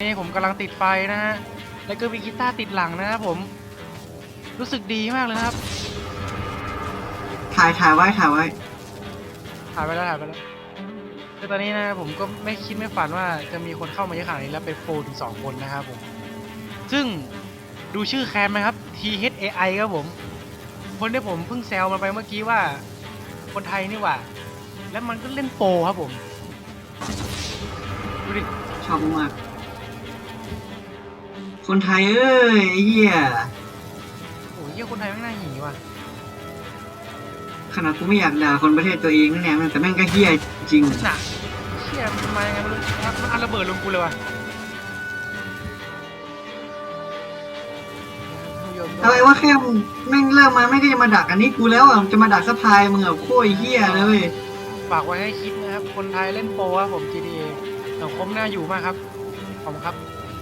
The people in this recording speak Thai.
นี่ผมกำลังติดไฟนะฮะ แล้วก็มีกีตาร์ติดหลังนะครับผม รู้สึกดีมากเลยนะครับ ถ่ายถ่ายไว้ถ่ายไว้ ถ่ายไปแล้วถ่ายไปแล้วคือตอนนี้นะผมก็ไม่คิดไม่ฝันว่าจะมีคนเข้ามาเยอะขนาดนี้แล้วเป็นโฟนถึงสองคนนะครับผม ซึ่งดูชื่อแคนไหมครับ T H A I ครับผม คนที่ผมเพิ่งแซวมันไปเมื่อกี้ว่า คนไทยนี่หว่า แล้วมันก็เล่นโปรครับผม ดูดิ ชอบมาก คนไทยเอ้ยไอ้เหี้ยโอ้ยเหี้ยคนไทยแม่งน่าหีว่ะขนาดกูไม่อยากด่าคนประเทศตัวเองนั่นแหละแต่แม่งก็เหี้ยจริงน่ะเชี่ยมันมายังไงไม่รู้มันอันระเบิดลงกูเลยว่ะอะไรว่าแค่มึงแม่งเริ่มมาไม่งก็จะมาดักอันนี้กูแล้วอะจะมาดักสะพายมึงอะโคตรเหี้ยเลยฝากไว้ให้คิดนะครับ คนไทยเล่นโปรครับผม GTA สังคมน่าอยู่มากครับ ขอบคุณครับ